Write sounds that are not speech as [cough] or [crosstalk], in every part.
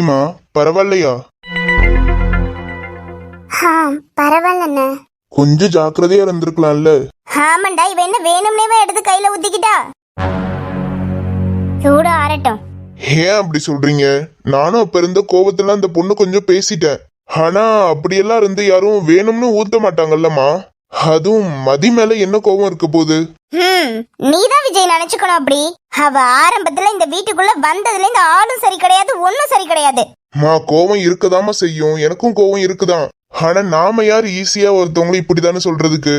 எப்படிமா பரவாயில்லையா? பரவாயில்லண்ணே. கொஞ்சம் ஜாக்கிரதையா இருந்திருக்கலாம்ல. ஆமாண்டா இவ என்ன வேணும்னேவா எடுத்து கையில ஊத்திக்கிட்டா? சூடு ஆறட்டும். ஏன் அப்படி சொல்றீங்க? நானும் அப்ப இருந்த கோவத்துல அந்த பொண்ணு கொஞ்சம் பேசிட்டேன். ஆனா அப்படியெல்லாம் இருந்து யாரும் வேணும்னு ஊத்த மாட்டாங்கல்லம்மா. அதுவும் மதி மேல என்ன கோவம் இருக்க போகுது? நீதான் விஜய் நினைச்சுக்கணும் அப்படி. அவ ஆரம்பத்துல இந்த வீட்டுக்குள்ள வந்ததுல இந்த ஆளும் சரி கிடையாது ஒண்ணும் சரி கிடையாது. மா கோவம் இருக்கதாம செய்யும். எனக்கும் கோவம் இருக்குதான். ஆனா நாம யார் ஈஸியா ஒருத்தவங்களை இப்படிதானே சொல்றதுக்கு?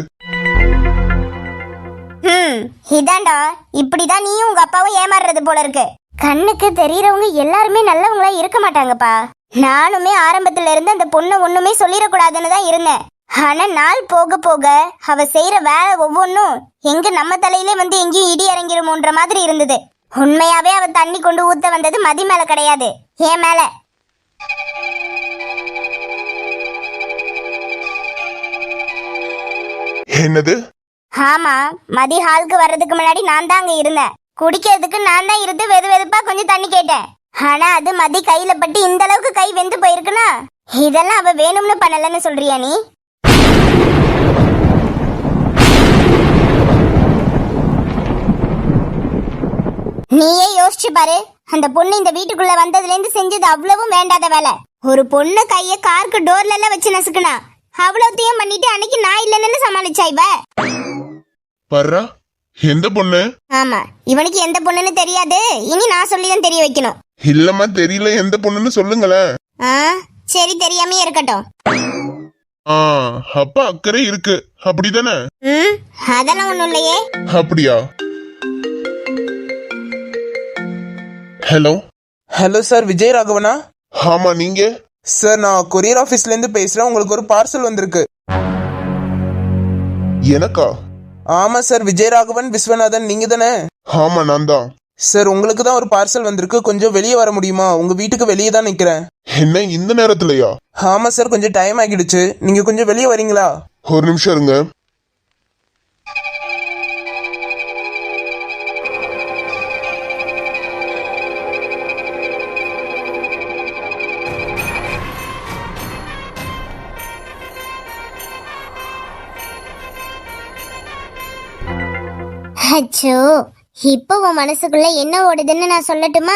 இதாண்டா இப்படிதான் நீயும் உங்க அப்பாவும் ஏமாறுறது போல இருக்கு. கண்ணுக்கு தெரியறவங்க எல்லாருமே நல்லவங்களா இருக்க மாட்டாங்கப்பா. நானுமே ஆரம்பத்துல இருந்து அந்த பொண்ணை ஒண்ணுமே சொல்லிடக்கூடாதுன்னு தான் இருந்தேன். ஆனா நாள் போக போக அவ செய்யற வேலை ஒவ்வொன்றும் எங்க நம்ம தலையிலே வந்து எங்கேயும் இடி இறங்கிருமோன்ற மாதிரி இருந்தது. உண்மையாவே அவ தண்ணி கொண்டு ஊத்த வந்தது மதி மேல கிடையாது. என் மேல. என்னது? ஆமா மதி ஹாலுக்கு வர்றதுக்கு முன்னாடி நான் தான் அங்க இருந்தேன். குடிக்கிறதுக்கு நான் தான் இருந்து வெது வெதுப்பா கொஞ்சம் தண்ணி கேட்டேன். ஆனா அது மதி கையில பட்டு இந்த அளவுக்கு கை வெந்து போயிருக்குன்னா? இதெல்லாம் அவ வேணும்னு பண்ணலன்னு சொல்றியா நீ? நீயே யோசிச்சு பாரு. அந்த பொண்ணு இந்த வீட்டுக்குள்ள வந்ததுல இருந்து செஞ்சது அவ்வளவும் வேண்டாத வேலை. ஒரு பொண்ணு கைய காருக்கு டோர்ல எல்லாம் வச்சு நசுக்குனா அவ்வளவுத்தையும் பண்ணிட்டு அன்னைக்கு நான் இல்லைன்னு சமாளிச்சா இவ? பர்றா எந்த பொண்ணு? ஆமா இவனுக்கு எந்த பொண்ணுன்னு தெரியாது. இனி நான் சொல்லி தான் தெரிய வைக்கணும். இல்லம்மா தெரியல எந்த பொண்ணுன்னு சொல்லுங்களேன். ஆ சரி தெரியாமே இருக்கட்டும். அப்ப அக்கறை இருக்கு. அப்படிதானே? அதெல்லாம் ஒண்ணும் இல்லையே. அப்படியா? ஹலோ? ஹலோ சார் விஜய் ராகவனா? ஆமா நீங்க? சார் நான் கொரியர் ஆஃபீஸ்ல இருந்து பேசுறேன். உங்களுக்கு ஒரு பார்சல் வந்திருக்கு. எனக்கா? ஆமா சார் விஜய் ராகவன் விஸ்வநாதன் நீங்க தானே ஆமா நான் தான் சார் உங்களுக்கு தான் ஒரு பார்சல் வந்திருக்கு. கொஞ்சம் வெளியே வர முடியுமா? உங்க வீட்டுக்கு வெளியே தான் நிக்கிறேன். என்ன இந்த நேரத்துலயா? ஆமா சார் கொஞ்சம் டைம் ஆகிடுச்சு. நீங்க கொஞ்சம் வெளியே வரீங்களா? ஒரு நிமிஷம் இருங்க. அச்சோ இப்போ உன் மனசுக்குள்ள என்ன ஓடுதுன்னு நான் சொல்லட்டுமா?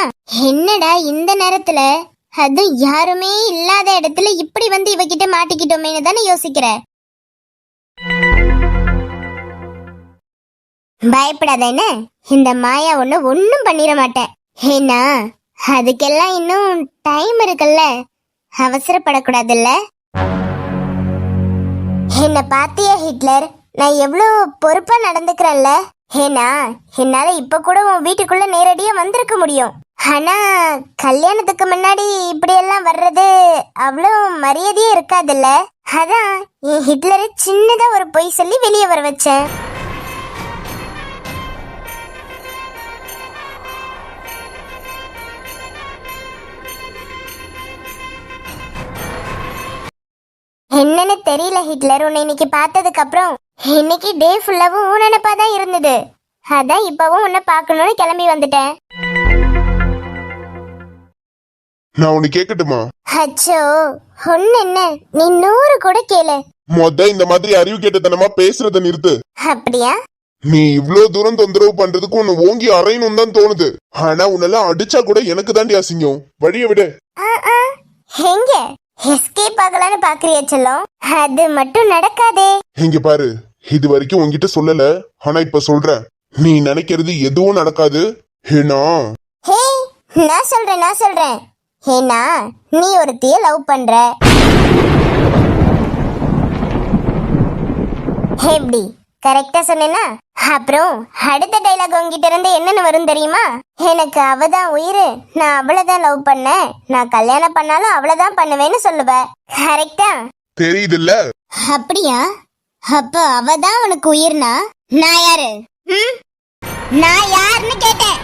என்னடா இந்த நேரத்துல? அதுவும் யாருமே இல்லாத இடத்துல இப்படி வந்து இவகிட்ட மாட்டிக்கிட்டோமேனு தானே யோசிக்கிற? பயப்படாத என்ன? இந்த மாயா ஒண்ணு ஒன்னும் பண்ணிட மாட்டேன். ஏன்னா அதுக்கெல்லாம் இன்னும் டைம் இருக்குல்ல? அவசரப்படக்கூடாதுல்ல? என்ன பாத்தியா ஹிட்லர்? நான் எவ்வளோ பொறுப்பா நடந்துக்கிறேன்ல? ஏன்னா என்னால இப்ப கூட உன் வீட்டுக்குள்ள நேரடியா வந்திருக்க முடியும். ஆனா கல்யாணத்துக்கு முன்னாடி இப்படி எல்லாம் வர்றது அவ்வளோ மரியாதையே இருக்காதுல்ல? அதான் என் ஹிட்லரை சின்னதா ஒரு பொய் சொல்லி வெளியே வர வச்சேன். என்னன்னு தெரியல ஹிட்லர். உன்னை இன்னைக்கு பார்த்ததுக்கு அப்புறம் இன்னைக்கு டே ஃபுல்லாவும் உன் நினைப்பா தான் இருந்தது. அதான் இப்பவும் உன்னை பார்க்கணும்னு கிளம்பி வந்துட்டேன். நான் உன்னை கேட்கட்டுமா அச்சோ ஒன்னு என்ன? நீ நூறு கூட கேளு. மொத இந்த மாதிரி அறிவு கேட்டத்தனமா பேசுறத நிறுத்து. அப்படியா? நீ இவ்ளோ தூரம் தொந்தரவு பண்றதுக்கு உன்னை ஓங்கி அறையணும் தான் தோணுது. ஆனா உன்னெல்லாம் அடிச்சா கூட எனக்கு தாண்டி அசிங்கம். வழிய விடு. ஆ, ஆ. எங்க? எஸ்கேப் ஆகலான்னு பாக்குறியா செல்லம். அது மட்டும் நடக்காதே. இங்க பாரு இது வரைக்கும் உன்கிட்ட சொல்லல ஆனா இப்ப சொல்றேன் நீ நினைக்கிறது எதுவும் நடக்காது. ஏன்னா ஹே நான் சொல்றேன் நான் சொல்றேன். ஏன்னா நீ ஒருத்திய லவ் பண்ற. எப்படி கரெக்டா சொன்னேனா? அப்புறம் அடுத்த டைலாக் உங்ககிட்ட இருந்து என்னன்னு வரும் தெரியுமா? எனக்கு அவதான் உயிர். நான் அவளதான் லவ் பண்ணேன். நான் கல்யாணம் பண்ணாலும் அவளதான் பண்ணுவேன்னு சொல்லுவ. கரெக்டா தெரியுதுல்ல? அப்படியா? அப்ப அவதான் உனக்கு உயிர்னா? நான் யாரு? நான் யாருன்னு கேட்டேன்.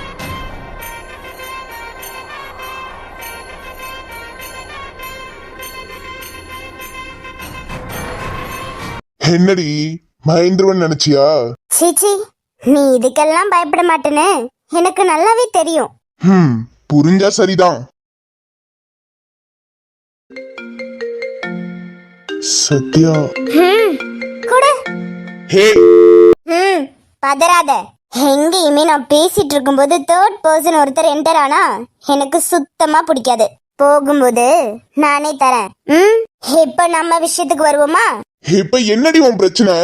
என்னடி? மகேந்திரவன் நினைச்சியா? சீச்சி நீ இதுக்கெல்லாம் பயப்பட மாட்டேன்னு எனக்கு நல்லாவே தெரியும். ஹம் புரிஞ்சா சரிதான். சத்யா. ஹம், கொடு. ஹே. ம் பதறாத. எங்கேயுமே நான் பேசிட்டு இருக்கும்போது தேர்ட் பர்சன் ஒருத்தர் என்டர் ஆனா எனக்கு சுத்தமா பிடிக்காது. போகும்போது நானே தரேன். ம் இப்போ நம்ம விஷயத்துக்கு வருவோமா? இப்ப என்னடி உன் பிரச்சனை?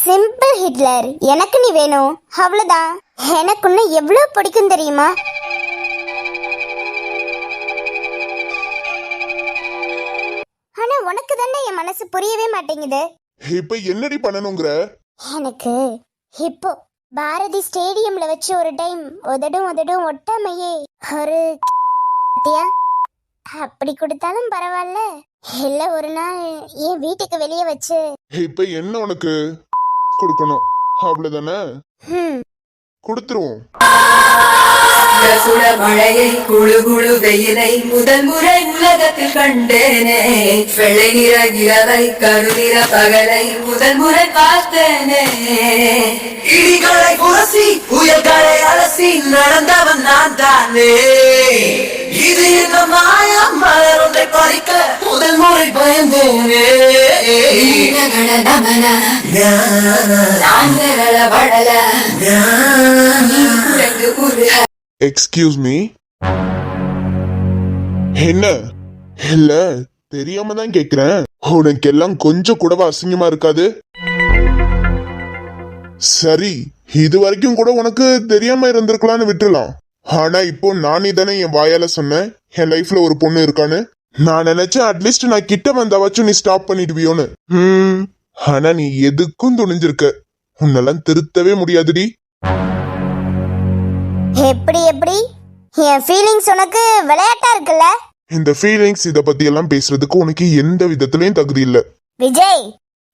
சிம்பிள் ஹிட்லர் எனக்கு நீ வேணும். அவ்வளவுதான். எனக்கு உன்னை எவ்வளவு பிடிக்கும் தெரியுமா? ஆனா உனக்கு தானே என் மனசு புரியவே மாட்டேங்குது. இப்ப என்னடி பண்ணணுங்கிற? எனக்கு இப்போ பாரதி ஸ்டேடியம்ல வச்சு ஒரு டைம் உதடும் உதடும் ஒட்டாமையே. ஒரு பாத்தியா? அப்படி கொடுத்தாலும் பரவாயில்ல. இல்ல ஒரு நாள் என் வீட்டுக்கு வெளியே வச்சு. இப்ப என்ன உனக்கு? கொடுக்கணும். அவ்வளவுதானே? கொடுத்துருவோம். சுட சுட மழையை குழு குழு வெயிலை முதல் முறை உலகத்தில் கண்டேனே. வெள்ளை நிற இரவை கருநிற பகலை முதல் முறை பார்த்தேனே. இடிகளை உரசி புயல்களை அலசி நடந்தவன் நான் தானே. இது என்ன மாயா மலர் ஒன்றை பறிக்க முதல் முறை பயந்தேனே. நான் திரள படல எக்ஸ்கியூஸ் மீ என்ன? இல்ல தெரியாம தான் கேக்குறேன். உனக்கு எல்லாம் கொஞ்சம் கூடவா அசிங்கமா இருக்காது? சரி இது வரைக்கும் கூட உனக்கு தெரியாம இருந்திருக்கலாம்னு விட்டுலாம் ஆனா இப்போ நானே தானே என் வாயால சொன்னேன். என் லைஃப்ல ஒரு பொண்ணு இருக்கான்னு. நான் நினைச்சேன் அட்லீஸ்ட் நான் கிட்ட வந்தாவாச்சும் நீ ஸ்டாப் பண்ணிடுவியோன்னு. ம் ஆனா நீ எதுக்கும் துணிஞ்சிருக்க. உன்னெல்லாம் திருத்தவே முடியாதுடி. எப்படி எப்படி? என் ஃபீலிங்ஸ் உனக்கு விளையாட்டா இருக்குல்ல? இந்த ஃபீலிங்ஸ் இத பத்தி எல்லாம் பேசுறதுக்கு உனக்கு எந்த விதத்திலயும் தகுதி இல்ல. விஜய்!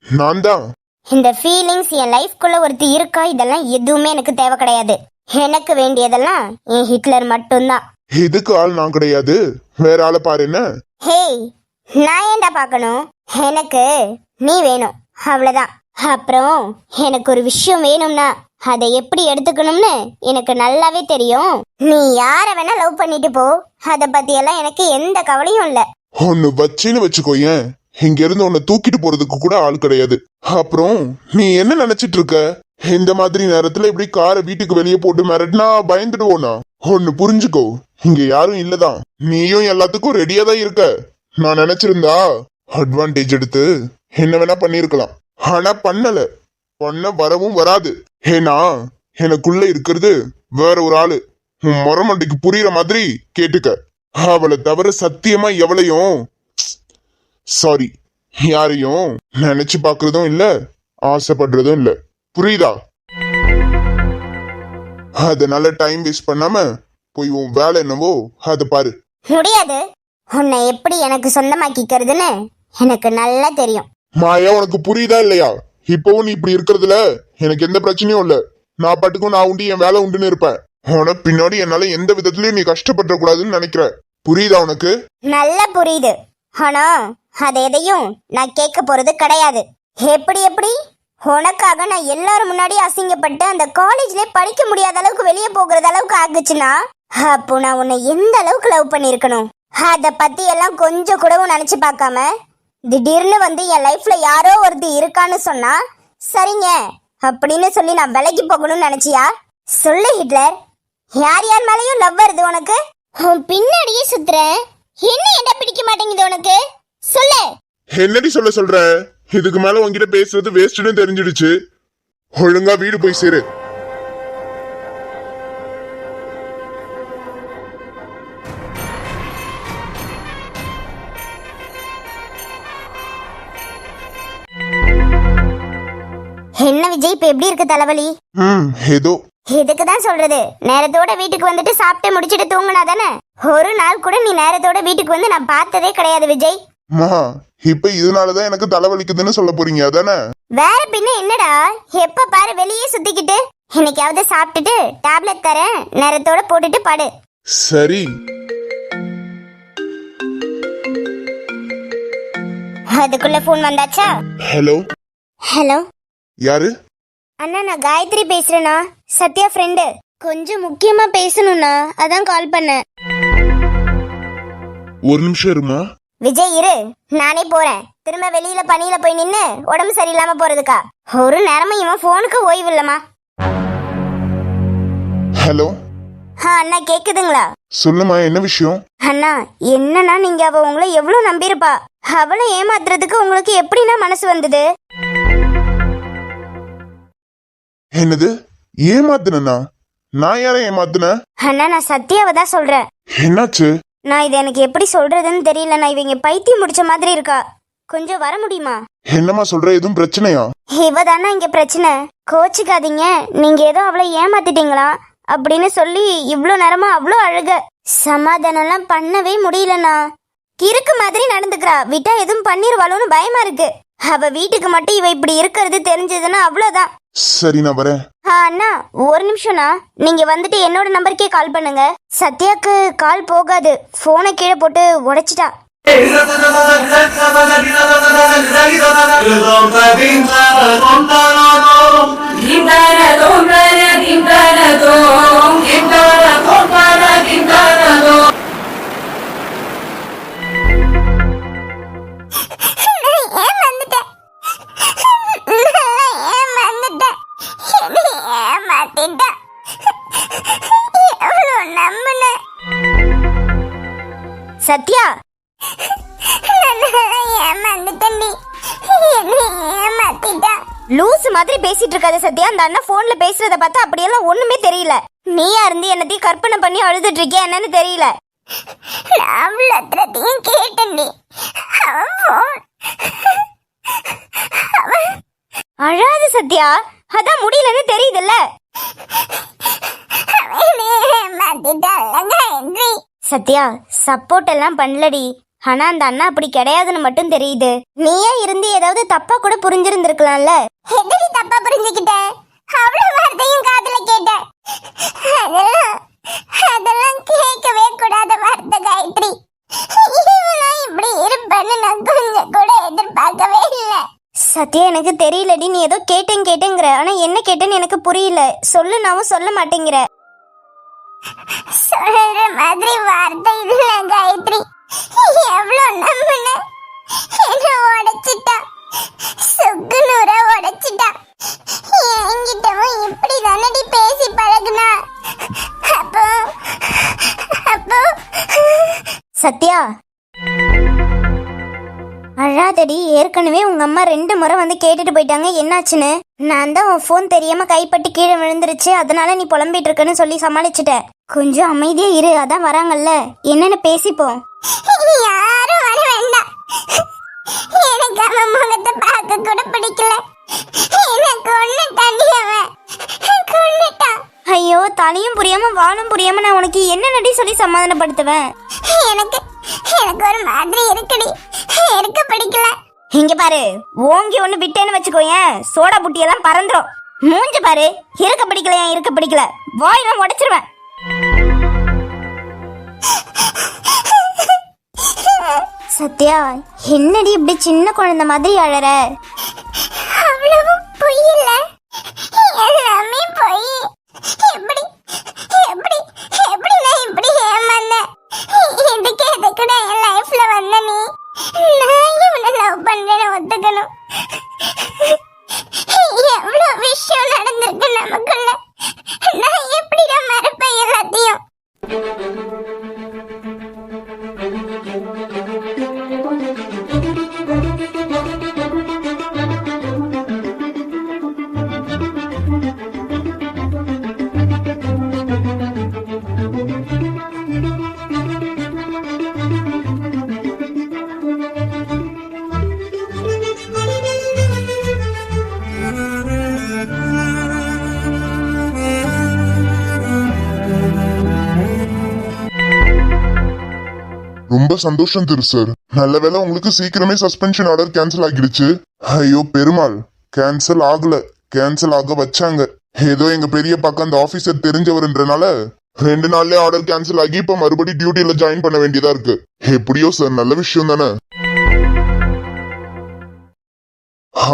நான் தான். இந்த ஃபீலிங்ஸ் என் லைஃப்குள்ள ஒருத்தி இருக்கா? இதெல்லாம் எதுவுமே எனக்கு தேவை கிடையாது. எனக்கு வேண்டியதெல்லாம் என் ஹிட்லர் மட்டும்தான். இதுக்கு ஆள் நான் கிடையாது? வேற ஆளை பாரு என்ன? ஹேய் நான் ஏன்டா பார்க்கணும்? எனக்கு நீ வேணும். அவ்வளவுதான். அப்புறம் எனக்கு ஒரு விஷயம் வேணும்னா அதை எப்படி எடுத்துக்கணும்னு எனக்கு நல்லாவே தெரியும். நீ யார வேணா லவ் பண்ணிட்டு போ. அத பத்தி எல்லாம் எனக்கு எந்த கவலையும் இல்ல. ஒன்னு வச்சின்னு வச்சுக்கோயேன் இங்க இருந்து உன்னை தூக்கிட்டு போறதுக்கு கூட ஆள் கிடையாது. அப்புறம் நீ என்ன நினைச்சிட்டு இருக்க இந்த மாதிரி நேரத்துல இப்படி காரை வீட்டுக்கு வெளியே போட்டு மிரட்டினா பயந்துடுவோனா? ஒன்னு புரிஞ்சுக்கோ. இங்க யாரும் இல்லதான். நீயும் எல்லாத்துக்கும் ரெடியா தான் இருக்க. நான் நினைச்சிருந்தா அட்வான்டேஜ் எடுத்து என்ன வேணா பண்ணிருக்கலாம் ஆனா பண்ணல. பண்ண வரவும் வராது. ஏன்னா எனக்குள்ள இருக்கிறது வேற ஒரு ஆளு. உன் மொரமண்டைக்கு புரியுற மாதிரி கேட்டுக்க. அவளை தவிர சத்தியமா எவளையும் சாரி யாரையும் நினைச்சு பாக்குறதும் இல்ல ஆசைப்படுறதும் இல்ல. புரியுதா? அதனால டைம் வேஸ்ட் பண்ணாம போய் உன் வேலை என்னவோ அதை பாரு. முடியாது. உன்னை எப்படி எனக்கு சொந்தமாக்கிக்கிறதுன்னு எனக்கு நல்லா தெரியும். மாயா உனக்கு புரியுதா இல்லையா? இப்பவும் நீ இப்படி இருக்கிறதுல எனக்கு எந்த பிரச்சனையும் இல்ல. நான் பாட்டுக்கும் நான் உண்டு என் வேலை உண்டுன்னு இருப்பேன். உனக்கு பின்னாடி என்னால எந்த விதத்திலயும் நீ கஷ்டப்பட கூடாதுன்னு நினைக்கிற. புரியுதா உனக்கு? நல்லா புரியுது. ஆனா அது எதையும் நான் கேட்க போறது கிடையாது. எப்படி எப்படி? உனக்காக நான் எல்லாரும் முன்னாடி அசிங்கப்பட்டு அந்த காலேஜ்ல படிக்க முடியாத அளவுக்கு வெளியே போகிறது அளவுக்கு ஆகுச்சுன்னா அப்போ நான் உன்னை எந்த அளவுக்கு லவ் பண்ணிருக்கணும் அத பத்தி எல்லாம் கொஞ்சம் கூடவும் நினைச்சு பார்க்காம திடீர்னு வந்து என் லைஃப்ல யாரோ ஒருத்தி இருக்கான்னு சொன்னா சரிங்க அப்படின்னு சொல்லி நான் விலைக்கு போகணும்னு நினைச்சியா? சொல்லு ஹிட்லர். யார் யார் மேலயும் லவ் வருது உனக்கு? உன் பின்னாடியே சுத்துற. என்ன என்ன பிடிக்க மாட்டேங்குது உனக்கு? சொல்லு. என்னடி சொல்ல சொல்ற? இதுக்கு மேல உன்கிட்ட பேசுறது வேஸ்ட்னு தெரிஞ்சிடுச்சு. ஒழுங்கா வீடு போய் சேரு. இப்ப எப்படி இருக்கு தலைவலி? ம் ஏதோ. இதுக்கு தான் சொல்றது? நேரத்தோட வீட்டுக்கு வந்துட்டு சாப்பிட்டு முடிச்சிட்டு தூங்குனா தானே ஒரு நாள் கூட நீ நேரத்தோட வீட்டுக்கு வந்து நான் பார்த்ததே கிடையாது விஜய். மா இப்ப இதனாலதான் எனக்கு தலைவலிக்குதுன்னு சொல்ல போறீங்க அதானே? வேற பின்ன என்னடா? எப்ப பாரு வெளியே சுத்திக்கிட்டு. இன்னைக்காவது சாப்பிட்டுட்டு டேப்லெட் தரேன். நேரத்தோட போட்டுட்டு படு. சரி. அதுக்குள்ள ஃபோன் வந்தாச்சா? ஹலோ ஹலோ யாரு? அண்ணா நான் காயத்ரி பேசுறேண்ணா. சத்யா ஃப்ரெண்டு கொஞ்சம் முக்கியமா பேசணும்ண்ணா. அதான் கால் பண்ணேன். ஒரு நிமிஷம் இருமா? விஜய் இரு. நானே போறேன். திரும்ப வெளியில பனியில போய் நின்னு உடம்பு சரியில்லாம போறதுக்கா. ஒரு நேரமும் இவன் போனுக்கு ஓய்வு இல்லம்மா. ஹலோ ஆ அண்ணா கேக்குதுங்களா? சொல்லுமா என்ன விஷயம்? அண்ணா என்னன்னா நீங்க? அவ உங்களை எவ்வளவு நம்பியிருப்பா. அவளை ஏமாத்துறதுக்கு உங்களுக்கு எப்படின்னா மனசு வந்தது? என்னது? ஏமாத்துனா நான் யாரை ஏமாத்துனேன்? அண்ணா நான் சத்யாவை தான் சொல்றேன். என்னாச்சு? நான் இது எனக்கு எப்படி சொல்றதுன்னு தெரியல. நான் இவங்க பைத்தியம் முடிச்ச மாதிரி இருக்கா? கொஞ்சம் வர முடியுமா? என்னம்மா சொல்ற? எதுவும் பிரச்சனையா? இவ தானே இங்க பிரச்சனை? கோச்சிக்காதீங்க. நீங்க ஏதோ அவளை ஏமாத்திட்டீங்களா? அப்படின்னு சொல்லி இவ்ளோ நேரமா அவ்வளோ அழுக. சமாதானம்லாம் பண்ணவே முடியலண்ணா. கிறுக்கு மாதிரி நடந்துக்கிறா. விட்டா எதுவும் பண்ணிருவாளோன்னு பயமா இருக்கு. அவ வீட்டுக்கு மட்டும் இவ இப்படி இருக்கிறது தெரிஞ்சதுன்னா அவ்வளோதான் சரி நான் வரேன் ஆ அண்ணா ஒரு நிமிஷம்ண்ணா நீங்க வந்துட்டு என்னோட நம்பருக்கே கால் பண்ணுங்க சத்யாக்கு கால் போகாது போனை கீழே போட்டு உடைச்சிட்டா சத்யா. லூஸ் மாதிரி பேசிட்டு இருக்காத சத்யா. அந்த அண்ணா போன்ல பேசுறத பார்த்தா அப்படியெல்லாம் ஒண்ணுமே தெரியல. நீயா இருந்து என்னத்தையும் கற்பனை பண்ணி அழுதுட்டு இருக்கியா என்னன்னு தெரியல. அவ்வளோத்தையும் கேட்டேன் நீ. அழாத சத்யா அதான் முடியலன்னு தெரியுதுல்ல? சத்யா சப்போர்ட் எல்லாம் பண்ணலடி. ஆனா அந்த அண்ணா அப்படி கிடையாதுன்னு மட்டும் தெரியுது. நீயே இருந்து ஏதாவது தப்பா கூட புரிஞ்சிருந்திருக்கலாம்ல? எப்படி தப்பா புரிஞ்சுக்கிட்ட? அவ்வளவு வார்த்தையும் காதுல கேட்ட. அதெல்லாம் அதெல்லாம் கேட்கவே கூடாத வார்த்தை காயத்ரி. இப்படி இருப்பேன்னு நான் கொஞ்சம் கூட எதிர்பார்க்கவே இல்லை. சத்யா எனக்கு தெரியலடி. நீ ஏதோ கேட்டேன் கேட்டேங்கிற. ஆனா என்ன கேட்டேன்னு எனக்கு புரியல. சொல்லுனாவும் சொல்ல மாட்டேங்கிற. சொல்ற மாதிரி வார்த்தை இல்ல காயத்ரி. எவ்வளவு நம்பின? என்ன உடைச்சிட்டா? சுக்கு நூற உடைச்சிட்டா? என்கிட்டவும் இப்படி தானடி பேசி பழகுனா? அப்போ அப்போ சத்யா? அழாதடி ஏற்கனவே உங்க அம்மா ரெண்டு முறை வந்து கேட்டுட்டு போயிட்டாங்க. என்னாச்சுன்னு? நான் தான் உன் ஃபோன் தெரியாம கைப்பட்டு கீழே விழுந்துருச்சு. அதனால நீ புலம்பிட்டு இருக்கன்னு சொல்லி சமாளிச்சுட்ட. கொஞ்சம் அமைதியா இரு அதான் வராங்கல்ல. என்னன்னு பேசிப்போம். யாரும் வர வேண்டாம். எனக்கு அவன் முகத்தை பார்க்க கூட பிடிக்கல. எனக்கு ஒண்ணு தண்ணி அவன் கொண்டுட்டான் ஐயோ தலையும் புரியாம வாழும் புரியாம நான் உனக்கு என்ன நடி சொல்லி சமாதானப்படுத்துவேன்? எனக்கு எனக்கு ஒரு மாதிரி இருக்குடி. இருக்க பிடிக்கல. இங்க பாரு ஓங்கி ஒண்ணு விட்டேன்னு வச்சுக்கோயேன் சோடா புட்டியெல்லாம் பறந்துரும். மூஞ்ச பாரு இருக்க பிடிக்கலையா இருக்க பிடிக்கல. வாயெல்லாம் உடைச்சிருவேன். சத்யா என்னடி இப்படி சின்ன குழந்தை மாதிரி அழற? அவ்வளவு பொய் இல்ல. எல்லாமே பொய். எப்படி? எப்படி? எப்படி நான் இப்படி ஏமாந்தேன்? இதுக்கு எதுக்கு நான் என் லைஃப்ல வந்த நீ? நான் இவனை லவ் பண்றேன்னு ஒத்துக்கணும். எவ்வளோ விஷயம் நடந்திருக்கு நமக்குள்ள? நான் எப்படிடா மறப்பேன் எல்லாத்தையும்? ரொம்ப சந்தோஷம் திரு சார் நல்ல வேளை உங்களுக்கு சீக்கிரமே சஸ்பென்ஷன் ஆர்டர் கேன்சல் ஆகிடுச்சு. ஐயோ பெருமாள். கேன்சல் ஆகல. கேன்சல் ஆக வச்சாங்க. ஏதோ எங்க பெரிய பக்கம் அந்த ஆபீசர் தெரிஞ்சவர்ன்றனால ரெண்டு நாள்லயே ஆர்டர் கேன்சல் ஆகி இப்ப மறுபடி டியூட்டில ஜாயின் பண்ண வேண்டியதா இருக்கு. எப்படியோ சார் நல்ல விஷயம் தானே?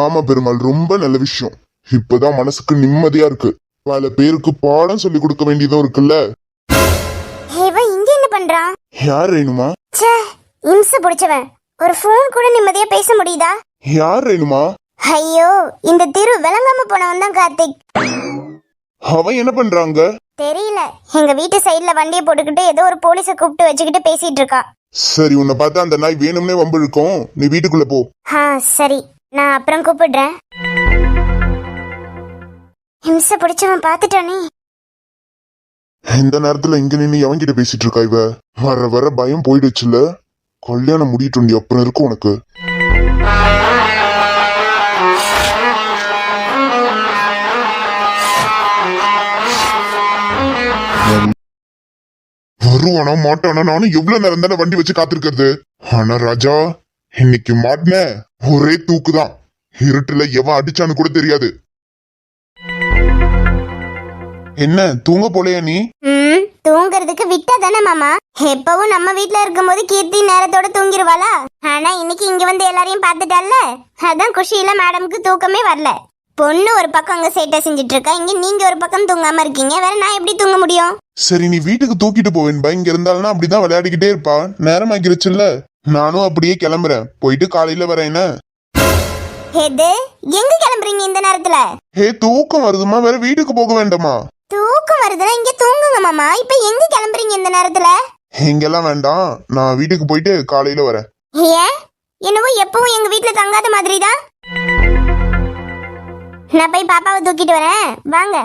ஆமா பெருமாள் ரொம்ப நல்ல விஷயம். இப்பதான் மனசுக்கு நிம்மதியா இருக்கு. பல பேருக்கு பாடம் சொல்லி கொடுக்க வேண்டியதும் இருக்குல்ல? இவன் இங்க என்ன பண்றான்? யார் ரேணுமா? ச்சே இம்ச பிடிச்சவன். ஒரு ஃபோன் கூட நிம்மதியா பேச முடியுதா? யார் ரேணுமா? ஐயோ இந்த திரு விளங்காம போனவன் தான் கார்த்திக். அவன் என்ன பண்றாங்க? தெரியல. எங்க வீட்டு சைடுல வண்டியை போட்டுக்கிட்டு ஏதோ ஒரு போலீஸை கூப்பிட்டு வச்சுக்கிட்டு பேசிட்டு இருக்கான். சரி உன்னை பார்த்தா அந்த நாய் வேணும்னே வம்பு இழுக்கும் நீ வீட்டுக்குள்ள போ. ஆ சரி. நான் அப்புறம் கூப்பிடுறேன். ஹிம்சை பிடிச்சவன் பார்த்துட்டானே. இந்த நேரத்துல இங்க நின்னு எவன்கிட்ட பேசிட்டு இருக்கா இவ? வர வர பயம் போயிடுச்சுல. கல்யாணம் முடிட்டு அப்புறம் இருக்கும் உனக்கு. வருவானா மாட்டானா? நானும் எவ்வளவு நேரம் தானே வண்டி வச்சு காத்திருக்கிறது? ஆனா ராஜா இன்னைக்கு மாட்டின ஒரே தூக்குதான். இருட்டுல எவன் அடிச்சான்னு கூட தெரியாது. என்ன தூங்க போலையா நீ? ம் தூங்குறதுக்கு விட்டா தானே மாமா? எப்பவும் நம்ம வீட்ல இருக்கும்போது கீர்த்தி நேரத்தோட தூங்கிருவாளா? ஆனா இன்னைக்கு இங்க வந்து எல்லாரையும் பார்த்துட்டால அதான் குஷியில மேடம்க்கு தூக்கமே வரல. பொண்ணு ஒரு பக்கம் அங்க சேட்டை செஞ்சுட்டு இருக்கா இங்க நீங்க ஒரு பக்கம் தூங்காம இருக்கீங்க வேற நான் எப்படி தூங்க முடியும்? சரி நீ வீட்டுக்கு தூக்கிட்டு போவேன்பா இங்க இருந்தாலும் அப்படிதான் விளையாடிக்கிட்டே இருப்பா. நேரம் ஆகிருச்சுல்ல நானும் அப்படியே கிளம்புறேன். போயிட்டு காலையில வரேன் எது எங்க கிளம்புறீங்க இந்த நேரத்துல? ஹே தூக்கம் வருதுமா வேற வீட்டுக்கு போக வேண்டாமா? தூக்கம் வருதுன்னா இங்க தூங்குங்க மாமா. இப்ப எங்க கிளம்புறீங்க இந்த நேரத்துல? இங்கெல்லாம் வேண்டாம். நான் வீட்டுக்கு போயிட்டு காலையில வரேன். ஏன்? என்னவோ எப்பவும் எங்க வீட்ல தங்காத மாதிரி தான் நான் போய் பாப்பாவை தூக்கிட்டு வரேன். வாங்க.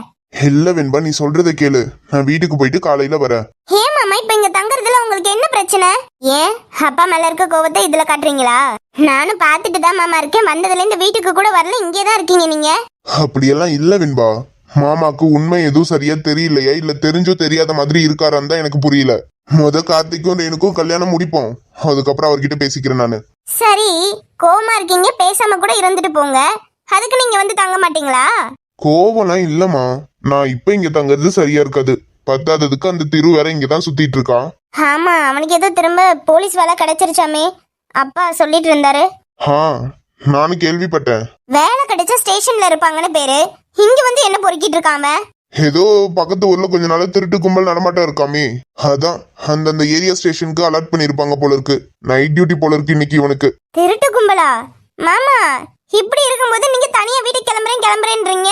இல்ல வெண்பா நீ சொல்றத கேளு. நான் வீட்டுக்கு போயிட்டு காலையில வரேன். ஏன் மாமா இப்ப இங்க தங்குறதுல உங்களுக்கு என்ன பிரச்சனை? ஏன்? அப்பா மேல இருக்க கோவத்தை இதுல காட்டுறீங்களா? நானும் பாத்துட்டு தான் மாமா இருக்கேன். வந்ததுல இந்த வீட்டுக்கு கூட வரல இங்கே தான் இருக்கீங்க நீங்க. அப்படியெல்லாம் இல்ல வெண்பா. மாமாக்கு உண்மை எதுவும் சரியா தெரியலையா? இல்ல தெரிஞ்சோ தெரியாத மாதிரி இருக்காரான்னு தான் எனக்கு புரியல. முத கார்த்திக்கும் ரேணுக்கும் கல்யாணம் முடிப்போம். அதுக்கப்புறம் அவர்கிட்ட பேசிக்கிறேன் நானு. சரி கோவமா இருக்கீங்க பேசாம கூட இருந்துட்டு போங்க. அதுக்கு நீங்க வந்து தங்க மாட்டீங்களா? கோவம்லாம் இல்லம்மா. நான் இப்ப இங்க தங்குறது சரியா இருக்காது. பத்தாததுக்கு அந்த திரு வேற இங்கதான் சுத்திட்டு இருக்கான். ஆமா அவனுக்கு ஏதோ திரும்ப போலீஸ் வேலை கிடைச்சிருச்சாமே. அப்பா சொல்லிட்டு இருந்தாரு. ஆ நானும் கேள்விப்பட்டேன். வேலை கிடைச்சா ஸ்டேஷன்ல இருப்பாங்கன்னு பேரு. இங்க வந்து என்ன பொறுக்கிட்டு இருக்காம? ஏதோ பக்கத்து ஊர்ல கொஞ்ச நாளா திருட்டு கும்பல் நடமாட்டம் இருக்காமே. அதான் அந்தந்த ஏரியா ஸ்டேஷனுக்கு அலர்ட் பண்ணிருப்பாங்க போல இருக்கு நைட் டியூட்டி போல இருக்கு இன்னைக்கு இவனுக்கு. திருட்டு கும்பலா? மாமா இப்படி இருக்கும்போது நீங்க தனியா வீட்டுக்கு கிளம்புறேன் கிளம்புறேன்றீங்க?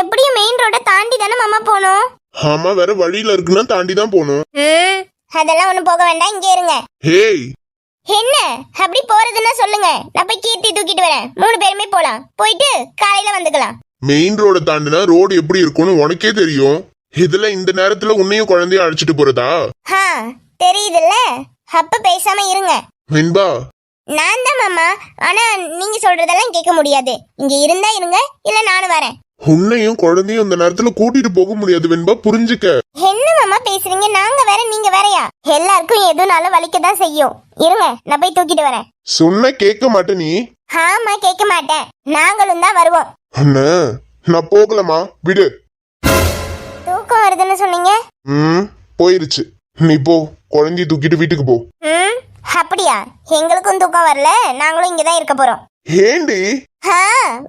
எப்படியும் மெயின் ரோட தாண்டி தானே மாமா போகணும்? ஆமா வேற வழியில இருக்குன்னா தாண்டி தான் போகணும் அதெல்லாம் ஒண்ணும் போக வேண்டாம் இங்கே இருங்க. ஹேய் என்ன? அப்படி போறதுன்னா சொல்லுங்க. நான் போய் கீர்த்தி தூக்கிட்டு வரேன். மூணு பேருமே போலாம். போயிட்டு காலையில வந்துக்கலாம். மெயின் ரோட தாண்டினா ரோடு எப்படி இருக்கும்னு உனக்கே தெரியும். இதுல இந்த நேரத்துல உன்னையும் குழந்தைய அழைச்சிட்டு போறதா? ஆ தெரியுதுல்ல? அப்ப பேசாம இருங்க. வெண்பா நான் தான் மாமா. ஆனா நீங்க சொல்றதெல்லாம் கேட்க முடியாது. இங்க இருந்தா இருங்க. இல்ல நானும் வரேன். உன்னையும் குழந்தையும் இந்த நேரத்துல கூட்டிட்டு போக முடியாது வெண்பா புரிஞ்சுக்க. என்ன மாமா பேசுறீங்க? நாங்க வேற நீங்க வேறயா? எல்லாருக்கும் எதுனாலும் வலிக்க தான் செய்யும். இருங்க நான் போய் தூக்கிட்டு வரேன். சொன்ன கேட்க மாட்டே நீ. ஆமா கேட்க மாட்டேன். நாங்களும் தான் வருவோம். அண்ணா நான் போகலமா விடு. தூக்கம் வருதுன்னு சொன்னீங்க? ம் போயிருச்சு. நீ போ குழந்தைய தூக்கிட்டு வீட்டுக்கு போ. ம் அப்படியா? எங்களுக்கும் தூக்கம் வரல. நாங்களும் இங்க தான் இருக்க போறோம். ஏண்டி?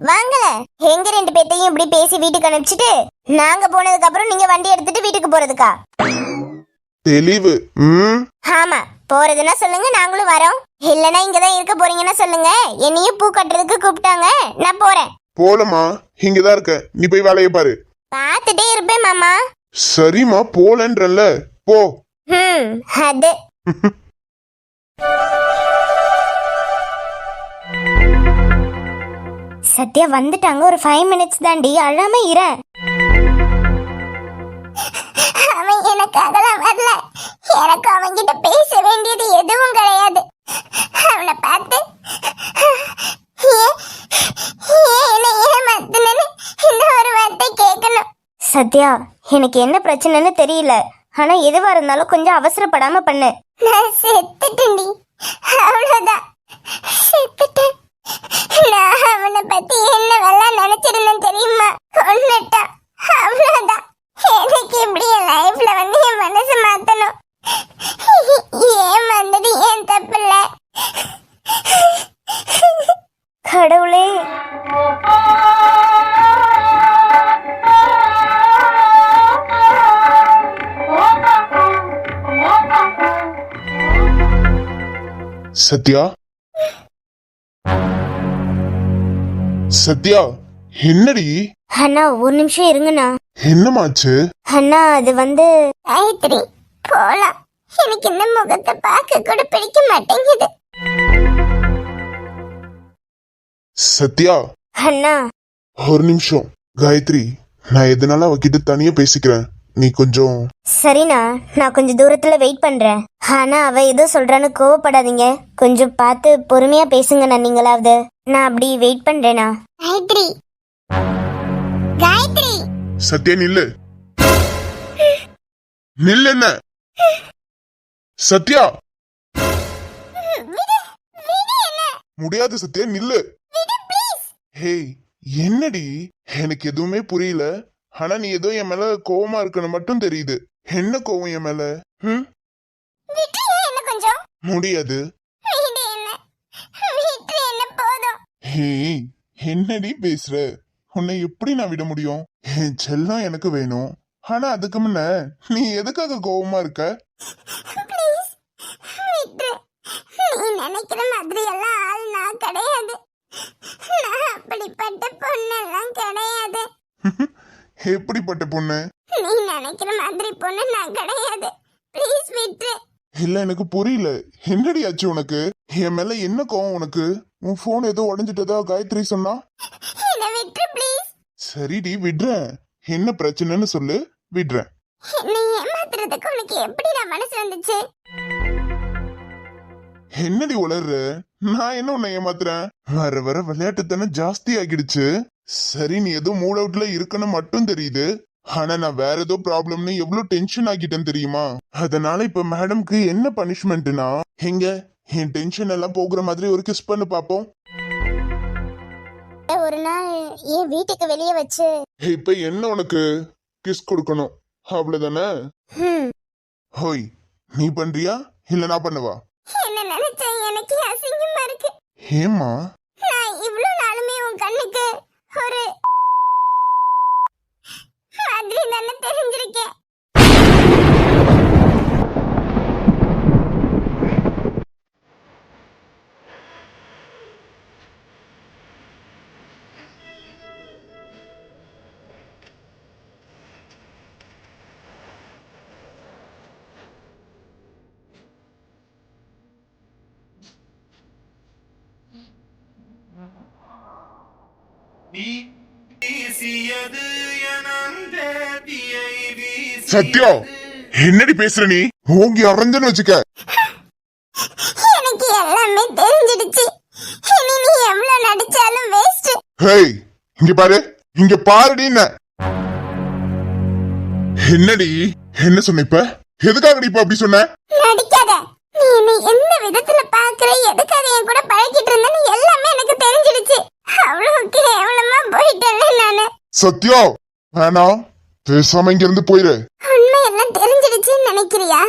வாங்கல. எங்க ரெண்டு பேர்த்தையும் இப்படி பேசி வீட்டுக்கு அனுப்பிச்சிட்டு நாங்க போனதுக்கு அப்புறம் நீங்க வண்டி எடுத்துட்டு வீட்டுக்கு போறதுக்கா? தெளிவு. ஆமா போறதுன்னா சொல்லுங்க நாங்களும் வரோம். இல்லனா இங்க தான் இருக்க போறீங்கன்னா சொல்லுங்க. என்னையும் பூ கட்டுறதுக்கு கூப்பிட்டாங்க. நான் போறேன். போலமா இங்கதான் இருக்க. நீ போய் வேலையை பாரு. பார்த்துட்டே இருப்பேன் மாமா. சரிம்மா போலன்றல்ல. போ. ம் அது. [laughs] சத்யா வந்துட்டாங்க. ஒரு ஃபைவ் மினிட்ஸ் தாண்டி. அழாம இரு. அவன் எனக்கு அதெல்லாம் வரல. எனக்கு அவன்கிட்ட பேச வேண்டியது எதுவும் கிடையாது. அவனை பார்த்து சத்யா எனக்கு என்ன பிரச்சனைன்னு தெரியல. ஆனா எதுவா இருந்தாலும் கொஞ்சம் அவசரப்படாம பண்ணு. நான் செத்துட்டேன்டி. அவ்வளவுதான். செத்துட்டேன். நான் அவனை பத்தி என்னவெல்லாம் நினைச்சிருந்தேன் தெரியுமா? கொன்னுட்டான் அவ்வளவுதான். எனக்கு இப்படி என் லைஃப்ல வந்து என் மனசு மாத்தணும். ஏன் வந்தது? ஏன் தப்பு இல்ல கடவுளே. சத்யா? சத்யா என்னடி? அண்ணா ஒரு நிமிஷம் இருங்கண்ணா. என்னமாச்சு அண்ணா அது வந்து காயத்ரி போலாம் எனக்கு இந்த முகத்தை பார்க்க கூட பிடிக்க மாட்டேங்குது. சத்யா. அண்ணா. ஒரு நிமிஷம். காயத்ரி நான் எதனால அவகிட்ட தனியா பேசிக்கிறேன். நீ கொஞ்சம் சரிண்ணா நான் கொஞ்சம் தூரத்துல வெயிட் பண்றேன். ஆனா அவ ஏதோ சொல்றான்னு கோவப்படாதீங்க. கொஞ்சம் பார்த்து பொறுமையா பேசுங்கண்ணா நீங்களாவது. நான் அப்படி வெயிட் பண்றேண்ணா. காயத்ரி. காயத்ரி. சத்யா நில்லு. நில்லு என்ன? சத்யா முடியாது சத்யா நில்லு. ஹேய் என்னடி? எனக்கு எதுவுமே புரியல. ஆனா நீ ஏதோ என் மேல கோவமா இருக்கணும் மட்டும் தெரியுது. என்ன கோவம் என் மேல? ம் முடியாது. ஹேய் என்னடி பேசுற? உன்னை எப்படி நான் விட முடியும்? என் செல்லம் எனக்கு வேணும். ஆனா அதுக்கு முன்ன நீ எதுக்காக கோவமா இருக்க? நீ நினைக்கிற மாதிரி எல்லாம் ஆள் நான் கிடையாது. நான் அப்படிப்பட்ட பொண்ணெல்லாம் கிடையாது. [laughs] எப்படிப்பட்ட பொண்ணு? நீ நினைக்கிற மாதிரி பொண்ணு நான் கிடையாது. ப்ளீஸ் விட்டு இல்ல எனக்கு புரியல. என்னடி ஆச்சு உனக்கு? என் மேல என்ன கோவம் உனக்கு? உன் போன் ஏதோ உடஞ்சிட்டதா காயத்ரி சொன்னா? என்னை விட்டு ப்ளீஸ் சரிடி விடுறேன். என்ன பிரச்சனைன்னு சொல்லு. விடுறேன். என்னை ஏமாத்துறதுக்கு உனக்கு எப்படி நான் மனசு வந்துச்சு? என்னடி உளர்ற? நான் என்ன உன்னை ஏமாத்துறேன்? வர வர விளையாட்டுத்தனம் ஜாஸ்தி ஆகிடுச்சு. சரி நீ ஏதோ மூட் அவுட்ல இருக்குன்னு மட்டும் தெரியுது. ஆனா நான் வேற ஏதோ ப்ராப்ளம்னு எவ்வளவு டென்ஷன் ஆகிட்டேன் தெரியுமா? அதனால இப்ப மேடம்க்கு என்ன பனிஷ்மெண்ட்னா எங்க? என் டென்ஷன் எல்லாம் போகிற மாதிரி ஒரு கிஸ் பண்ணு பாப்போம். ஒரு நாள் என் வீட்டுக்கு வெளியே வச்சு? இப்ப என்ன உனக்கு? கிஸ் கொடுக்கணும். அவ்வளவுதானே? ஹோய் நீ பண்றியா? இல்ல நான் பண்ணவா? என்ன நினைச்சா எனக்கு அசிங்கமா இருக்கு. ஏமா நான் இவ்வளவு நாளுமே உன் கண்ணுக்கு ஒரு மாதிரி தானே தெரிஞ்சிருக்கேன் சத்யா என்னடி பேசுற நீ? ஓங்கி அரைஞ்சன்னு வச்சுக்க. எனக்கு எல்லாமே தெரிஞ்சிடுச்சு. இனி நீ எவ்வளவு நடிச்சாலும் வேஸ்ட் ஹேய் இங்க பாரு இங்க பாருடி என்ன. என்னடி என்ன சொன்ன இப்ப? எதுக்காகடி இப்ப அப்படி சொன்ன? நடிக்காத. நீ என்னை எந்த விதத்துல பாக்குற? எதுக்காக என் கூட பழகிட்டு இருந்தேன்னு எல்லாமே எனக்கு தெரிஞ்சிடுச்சு. அவ்வளவு கேவலமா போயிட்டேன் நானு. சத்யா வேணாம். பேசாம இங்க இருந்து போயிரு உண்மையெல்லாம் தெரிஞ்சிடுச்சுன்னு நினைக்கிறியா?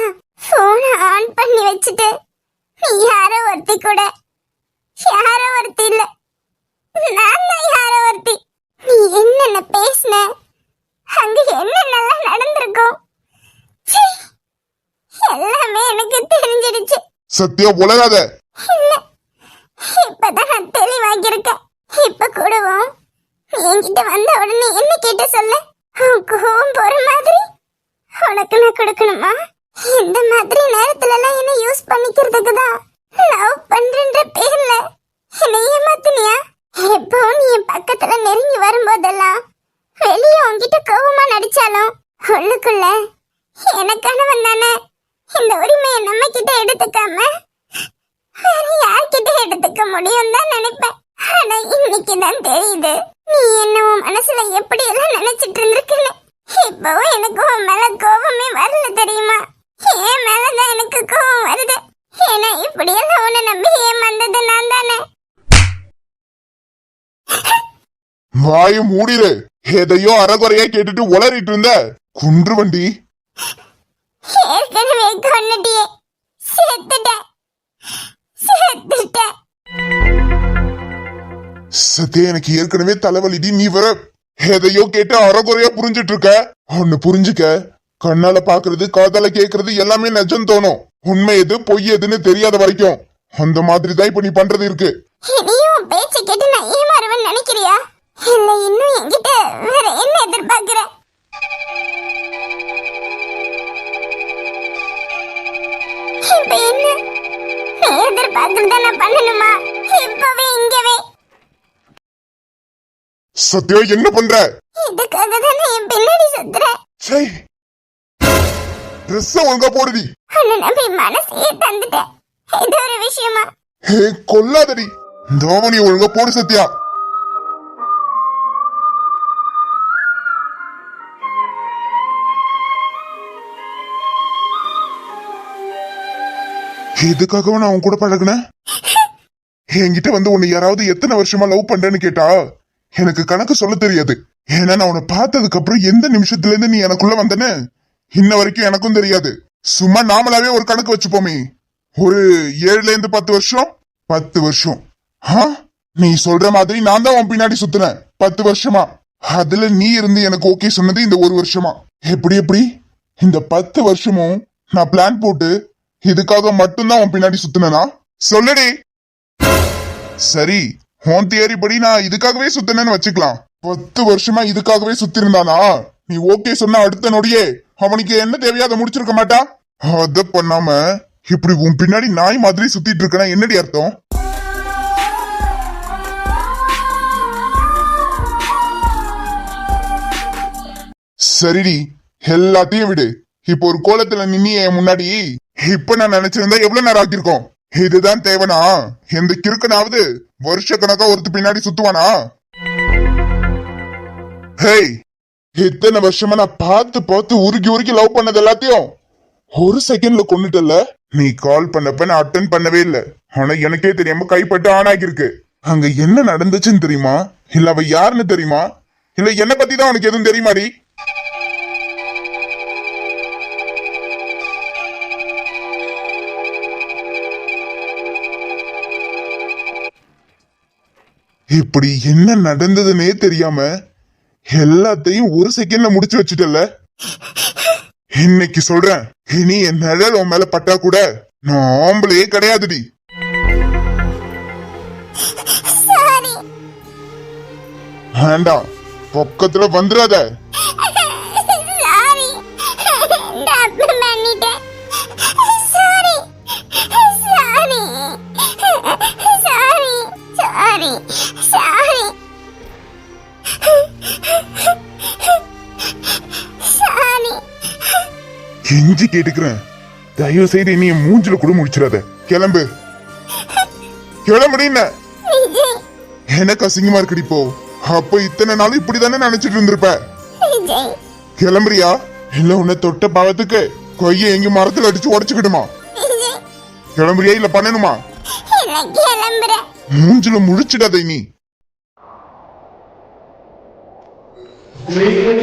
போனை ஆன் பண்ணி வச்சுட்டு நீ யாரோ ஒருத்தி கூட. யாரோ ஒருத்தி இல்ல. நான் தான் யாரோ ஒருத்தி. நீ என்னென்ன பேசின? அங்க என்னென்னலாம் நடந்திருக்கும் எல்லாமே எனக்கு தெரிஞ்சிடுச்சு. சத்யா உலகாத இல்ல. இப்பதான் நான் தெளிவாகியிருக்கேன். இப்ப கூடவும் நீ என்கிட்ட வந்த உடனே என்ன கேட்ட சொல்ல? கோவம் போற மாதிரி? உனக்கு நான் கொடுக்கணுமா? இந்த மாதிரி நேரத்துல எல்லாம் என்ன யூஸ் பண்ணிக்கிறதுக்கு தான் லவ் பண்றன்ற பேர்ல. என்னை ஏமாத்துனியா? எப்போ நீ என் பக்கத்துல நெருங்கி வரும்போதெல்லாம் வெளியே உன்கிட்ட கோவமா நடிச்சாலும் உள்ளுக்குள்ள எனக்கானவன் தானே? இந்த உரிமையை நம்ம கிட்ட எடுத்துக்காம வேற யார்கிட்ட எடுத்துக்க முடியும் தான் நினைப்பேன். ஆனா இன்னைக்கு தான் தெரியுது. நீ என்ன உன் மனசுல எப்படி எல்லாம் நினைச்சிட்டு இருந்திருக்குன்னு? இப்பவும் எனக்கு உன் மேல கோபமே வரல தெரியுமா? என் மேலதான் எனக்கு கோபம் வருது. ஏன்னா இப்படி எல்லாம் உன்னை நம்பி ஏமாந்தது நான் தானே? வாய மூடிரு. எதையோ அறகுறையா கேட்டுட்டு உளறிட்டு இருந்த. குன்று வண்டி. ஏற்கனவே கொன்னுட்டியே. செத்துட்டேன் செத்துட்டேன் சத்யா எனக்கு ஏற்கனவே தலைவலிடி நீ வர எதையோ கேட்டு அறகுறையா புரிஞ்சிட்டு இருக்க ஒன்னு புரிஞ்சுக்க. கண்ணால பாக்குறது காதால கேக்குறது எல்லாமே நிஜம் தோணும். உண்மை எது பொய் எதுன்னு தெரியாத வரைக்கும். அந்த மாதிரி தான் இப்ப நீ பண்றது இருக்கு. இனியும் உன் கேட்டு நான் நினைக்கிறியா? இல்ல இன்னும் என்கிட்ட வேற என்ன எதிர்பார்க்கிற? இப்ப என்ன? எதிர்பார்க்கறத நான் பண்ணணுமா? இப்பவே இங்கவே. சத்யா என்ன பண்ற? இதுக்காக தான் என் பின்னாடி சுத்துறேன் சே ட்ரெஸ் ஒழுங்கா போடுடி. நம்பி மனசையே தந்துட்டேன். இது ஒரு விஷயமா? ஹே கொல்லாதடி. தோவனி ஒழுங்கா போடு சத்யா. எதுக்காக நான் உன் கூட பழகுனேன் [laughs] என்கிட்ட வந்து உன்னை யாராவது எத்தனை வருஷமா லவ் பண்றேன்னு கேட்டா? எனக்கு கணக்கு சொல்ல தெரியாது. ஏன்னா நான் உன்னை பார்த்ததுக்கு அப்புறம் எந்த நிமிஷத்துல இருந்து நீ எனக்குள்ள வந்தன? இன்ன வரைக்கும் எனக்கும் தெரியாது. சும்மா நாமளாவே ஒரு கணக்கு வச்சுப்போமே. ஒரு ஏழுல இருந்து பத்து வருஷம்? பத்து வருஷம். ஆ? நீ சொல்ற மாதிரி நான் தான் உன் பின்னாடி சுத்தினேன். பத்து வருஷமா? அதுல நீ இருந்து எனக்கு ஓகே சொன்னது இந்த ஒரு வருஷமா? எப்படி எப்படி? இந்த பத்து வருஷமும் நான் பிளான் போட்டு இதுக்காக மட்டும்தான் உன் பின்னாடி சுத்தினேனா? சொல்லடி. சரி உன் தியரி படி நான் இதுக்காகவே சுத்தினேன்னு வச்சுக்கலாம். பத்து வருஷமா இதுக்காகவே சுத்தி இருந்தானா நீ ஓகே சொன்ன அடுத்த நொடியே அவனுக்கு என்ன தேவையோ அதை முடிச்சிருக்க மாட்டா? அத பண்ணாம இப்படி உன் பின்னாடி நாய் மாதிரி சுத்திட்டு இருக்கனா என்னடி அர்த்தம்? சரிடி எல்லாத்தையும் விடு. இப்போ ஒரு கோலத்துல நின்னி என் முன்னாடி. இப்ப நான் நினைச்சிருந்தா எவ்வளவு நேரம் ஆக்கியிருக்கோம்? இதுதான் தேவனா? எந்த கிறுக்கனாவது வருஷ கணக்கா ஒருத்த பின்னாடி சுத்துவானா? ஹேய் இத்தனை வருஷமா நான் பார்த்து பார்த்து உருகி உருகி லவ் பண்ணது எல்லாத்தையும் ஒரு செகண்ட்ல கொண்டுட்டல நீ கால் பண்ணப்ப நான் அட்டன் பண்ணவே இல்ல. ஆனா எனக்கே தெரியாம கைப்பட்டு ஆன் ஆகியிருக்கு. அங்க என்ன நடந்துச்சுன்னு தெரியுமா? இல்ல அவ யாருன்னு தெரியுமா? இல்ல என்ன பத்தி தான் உனக்கு எதுவும் தெரியுமாடி இப்படி என்ன நடந்ததுன்னே தெரியாம எல்லாத்தையும் ஒரு செகண்ட்ல முடிச்சு வச்சுட்டல இன்னைக்கு சொல்றேன் இனி என் நிழல் உன் மேல பட்டா கூட நான் ஆம்பளையே கிடையாதுடி. வேண்டாம் பக்கத்துல வந்துடாத கெஞ்சி கேட்டுக்கிறேன். தயவு செய்து இனி என் மூஞ்சில கூட முடிச்சிடாத கிளம்பு. கிளம்புடி என்ன? விஜய். எனக்கு அசிங்கமா இருக்குடி போ அப்ப இத்தனை நாள் இப்படிதானே நினைச்சிட்டு இருந்திருப்ப? கிளம்புறியா? இல்ல உன்னை தொட்ட பாவத்துக்கு கொய்ய எங்க மரத்துல அடிச்சு உடைச்சுக்கிடுமா? கிளம்புறியா இல்ல பண்ணணுமா? மூஞ்சில முழிச்சிடாத நீ உயிர்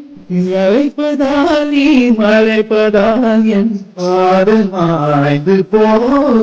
எதிராகவில்லை நீ மறைப்பதால் என் பாடல் மாய்ந்து போது